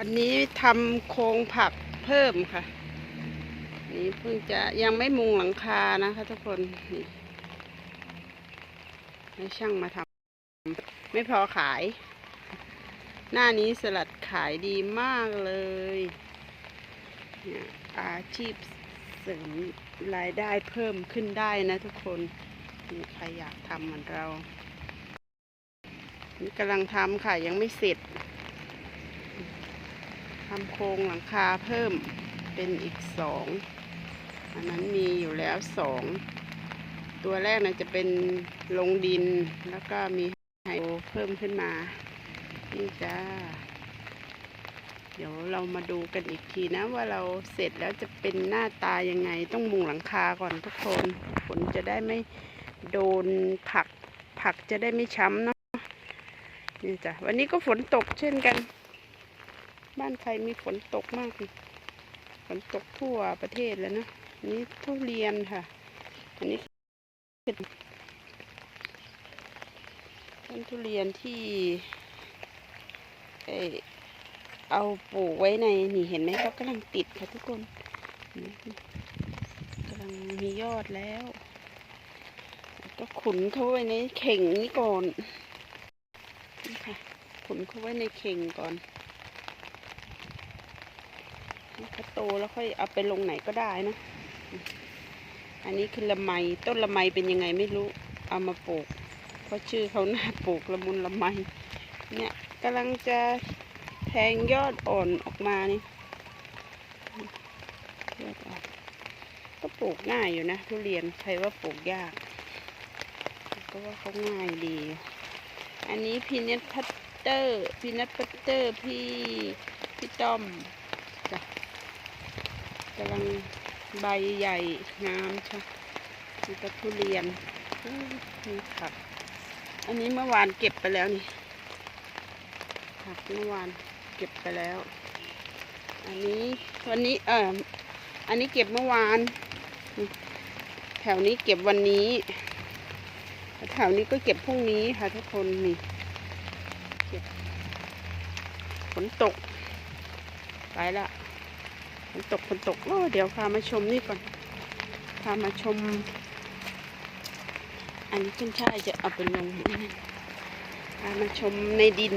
วันนี้ทำโครงผักเพิ่มค่ะ นี่เพิ่งจะยังไม่มุงหลังคานะคะทุกคนนี่ให้ช่างมาทำไม่พอขาย หน้านี้สลัดขายดีมากเลยเนี่ยอาชีพเสริมรายได้เพิ่มขึ้นได้นะทุกคนมีใครอยากทำเหมือนเรานี่กำลังทำค่ะยังไม่เสร็จำโครงหลังคาเพิ่มเป็นอีกสองอันนั้นมีอยู่แล้วสองตัวแรกนะจะเป็นลงดินแล้วก็มีไฮโดรเพิ่มขึ้นมา นี่จ้า เดี๋ยวเรามาดูกันอีกทีนะว่าเราเสร็จแล้วจะเป็นหน้าตายังไงต้องมุงหลังคาก่อนทุกคนฝนจะได้ไม่โดนผักผักจะได้ไม่ช้ำเนาะนี่จ้ะวันนี้ก็ฝนตกเช่นกัน บ้านใครมีฝนตกมากเลยฝนตกทั่วประเทศแล้วนะนี้ทุเรียนค่ะ อันนี้เป็นต้นทุเรียนที่เออเอาปลูกไว้ในนี่เห็นไหมเขากำลังติดค่ะทุกคนกำลังมียอดแล้วแล้วก็ขุนเขาไว้ในเข่งนี้ก่อนนี่ค่ะขุนเขาไว้ในเข่งก่อน ให้าโตแล้วค่อยเอาไปลงไหนก็ได้นะ อันนี้คือละไมต้นละไมเป็นยังไงไม่รู้ เอามาปลูก เพราะชื่อเขาน่าปลูกละมุนละไม เนี่ยกำลังจะแทงยอดอ่อนออกมานี่ยอดอ่อนก็ปลูกง่ายอยู่นะทุเรียนใครว่าปลูกยากก็ว่าเขาง่ายดี อันนี้พีนัทพัตเตอร์พีนัทพัตเตอร์พี่พี่ต้อมจ้ะ กำลังใบใหญ่งามใช่นี่ก็ทุเรียนนี่ผัก อันนี้เมื่อวานเก็บไปแล้วนี่ ผักเมื่อวานเก็บไปแล้ว อันนี้วันนี้เอออันนี้เก็บเมื่อวาน แถวนี้เก็บวันนี้แถวนี้ก็เก็บพรุ่งนี้ค่ะทุกคนนี่เก็บฝนตก ไปละ ฝนตกฝนตกโอ้เดี๋ยวพามาชมนี่ก่อน พามาชม อันนี้ขึ้นช่ายจะเอาไปลงพามาชมในดิน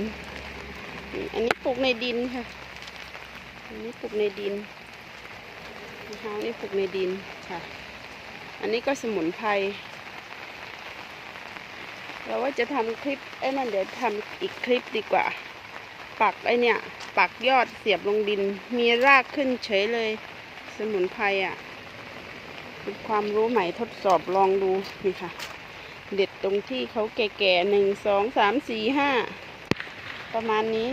อันนี้ปลูกในดินค่ะ อันนี้ปลูกในดินมะพร้าวนี่ปลูกในดินค่ะ อันนี้ก็สมุนไพร เราว่าจะทำคลิปไอ้นั่นเดี๋ยวทำอีกคลิปดีกว่า ปักไอเนี่ย ปักยอดเสียบลงดิน มีรากขึ้นเฉยเลย สมุนไพรอะเป็นความรู้ใหม่ทดสอบลองดูนี่ค่ะ เด็ดตรงที่เขาแก่ๆหนึ่งสองสามสี่ห้าประมาณนี้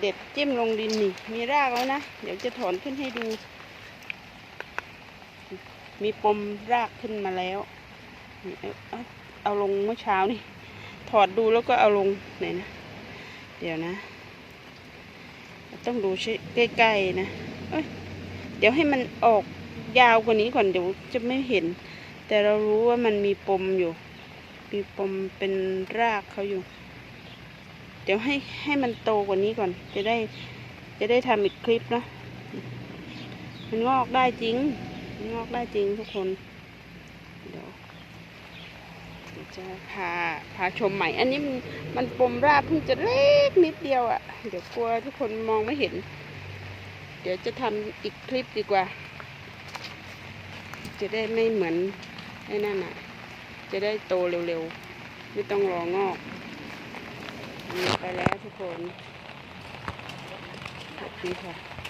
เด็ดจิ้มลงดินนี่ มีรากแล้วนะ เดี๋ยวจะถอนขึ้นให้ดู มีปมรากขึ้นมาแล้วเอาลงเมื่อเช้านี่ ถอดดูแล้วก็เอาลงไหนนะ เดี๋ยวนะ ต้องดูชิใกล้ๆนะเเดี๋ยวให้มันออกยาวกว่านี้ก่อนเดี๋ยวจะไม่เห็น แต่เรารู้ว่ามันมีปมอยู่ มีปมเป็นรากเขาอยู่ เดี๋ยวให้ให้มันโตกว่านี้ก่อน จะได้จะได้ทำอีกคลิปนะ มันงอกได้จริง มันงอกได้จริงทุกคน เดี๋ยว จะพาพาชมใหม่ อันนี้มันมันปมราบเพิ่งจะเล็กนิดเดียวอะ่ะ เดี๋ยวกลัวทุกคนมองไม่เห็น เดี๋ยวจะทำอีกคลิปดีกว่า จะได้ไม่เหมือนไอ้นั่นอะ จะได้โตเร็วๆ ไม่ต้องรองอกไปแล้วทุกคนสวัสดีค่ะ